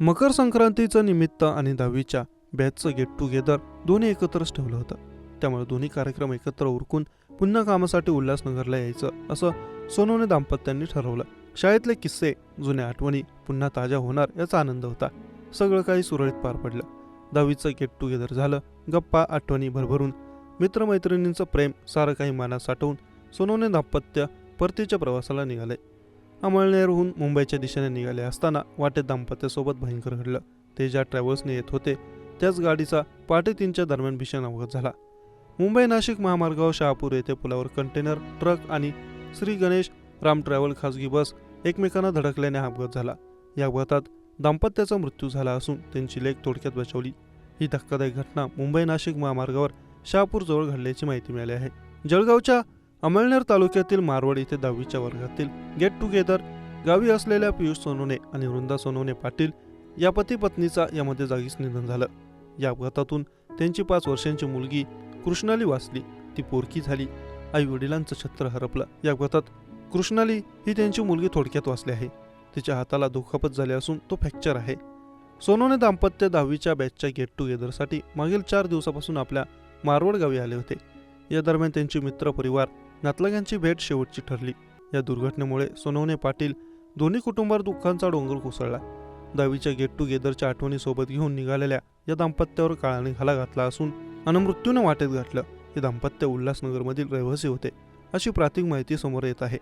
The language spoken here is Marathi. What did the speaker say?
मकर संक्रांतीचं निमित्त आणि दहावीच्या बॅचचं गेट टुगेदर दोन्ही एकत्रच ठेवलं होतं. त्यामुळे दोन्ही कार्यक्रम एकत्र उरकून पुन्हा कामासाठी उल्हासनगरला यायचं असं सोनवणे दाम्पत्यांनी ठरवलं. शाळेतले किस्से जुन्या आठवणी पुन्हा ताज्या होणार याचा आनंद होता. सगळं काही सुरळीत पार पडलं. दहावीचं गेट टुगेदर झालं गप्पा आठवणी भरभरून. मित्रमैत्रिणींचं प्रेम सारं काही मनात साठवून सोनवणे दाम्पत्य परतीच्या प्रवासाला निघाले. अमळनेरहून मुंबईच्या दिशेने निघाले असताना वाटेत दाम्पत्यासोबत भयंकर घडलं. ते ज्या ट्रॅव्हल्सने येत होते त्याच गाडीचा पहाटे तीनच्या दरम्यान भीषण अपघात झाला. मुंबई नाशिक महामार्गावर शहापूर येथे पुलावर कंटेनर ट्रक आणि श्री गणेश राम ट्रॅव्हल खासगी बस एकमेकांना धडकल्याने हा अपघात झाला. या अपघातात दाम्पत्याचा मृत्यू झाला असून त्यांची लेख थोडक्यात बचावली. ही धक्कादायक घटना मुंबई नाशिक महामार्गावर शहापूरजवळ घडल्याची माहिती मिळाली आहे. जळगावच्या अमळनेर तालुक्यातील मारवड येथे दहावीच्या वर्गातील गेट टुगेदर गावी असलेल्या पियुष सोनोने आणि वृंदा सोनोने पाटील या पती पत्नीचा यामध्ये जागीच निधन झालं. या अपघातातून त्यांची पाच वर्षांची मुलगी कृष्णाली वाचली. ती पोरकी झाली. आई वडिलांचं छत्र हरपलं. या अपघातात कृष्णाली ही त्यांची मुलगी थोडक्यात वाचली आहे. तिच्या हाताला दुखापत झाली असून तो फ्रॅक्चर आहे. सोनोने दाम्पत्य दहावीच्या बॅचच्या गेट टुगेदरसाठी मागील चार दिवसापासून आपल्या मारवड गावी आले होते. या दरम्यान त्यांची मित्र परिवार नातलगांची भेट शेवटची ठरली. या दुर्घटनेमुळे सोनवणे पाटील दोन्ही कुटुंबावर दुःखांचा डोंगर कोसळला. दहावीच्या गेट टुगेदरच्या आठवणी सोबत घेऊन निघालेल्या या दाम्पत्यावर काळाने घाला घातला असून अनमृत्यूने वाटेत गाठलं हे दाम्पत्य उल्हासनगरमधील रहिवासी होते अशी प्राथमिक माहिती समोर येत आहे.